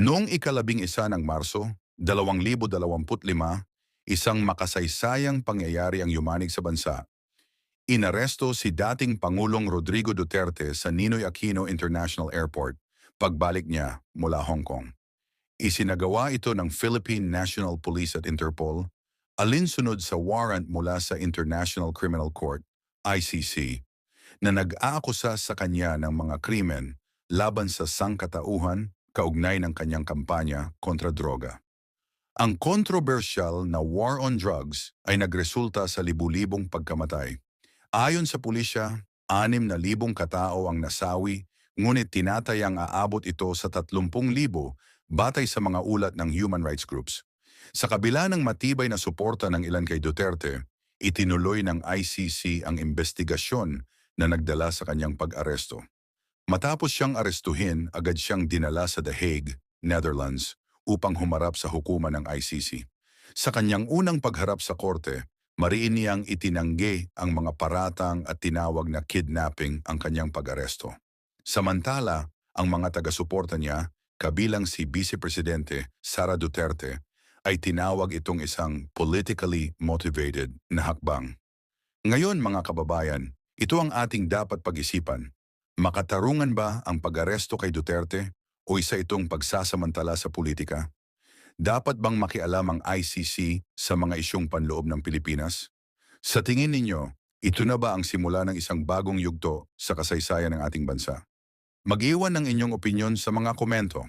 Noong ikalabing isa ng Marso, 2025, isang makasaysayang pangyayari ang yumanig sa bansa. Inaresto si dating Pangulong Rodrigo Duterte sa Ninoy Aquino International Airport pagbalik niya mula Hong Kong. Isinagawa ito ng Philippine National Police at Interpol alinsunod sa warrant mula sa International Criminal Court, ICC, na nag-aakusa sa kanya ng mga krimen laban sa sangkatauhan kaugnay ng kanyang kampanya kontra droga. Ang kontrobersyal na war on drugs ay nagresulta sa libu-libong pagkamatay. Ayon sa pulisya, anim na libong katao ang nasawi, ngunit tinatayang aabot ito sa 30,000 batay sa mga ulat ng human rights groups. Sa kabila ng matibay na suporta ng ilan kay Duterte, itinuloy ng ICC ang investigasyon na nagdala sa kanyang pag-aresto. Matapos siyang arestuhin, agad siyang dinala sa The Hague, Netherlands, upang humarap sa hukuman ng ICC. Sa kanyang unang pagharap sa korte, mariin niyang itinanggi ang mga paratang at tinawag na kidnapping ang kanyang pag-aresto. Samantala, ang mga taga-suporta niya, kabilang si Vice Presidente Sara Duterte, ay tinawag itong isang politically motivated na hakbang. Ngayon mga kababayan, ito ang ating dapat pag-isipan. Makatarungan ba ang pag-aresto kay Duterte o isa itong pagsasamantala sa politika? Dapat bang makialam ang ICC sa mga isyong panloob ng Pilipinas? Sa tingin ninyo, ito na ba ang simula ng isang bagong yugto sa kasaysayan ng ating bansa? Mag-iwan ng inyong opinyon sa mga komento.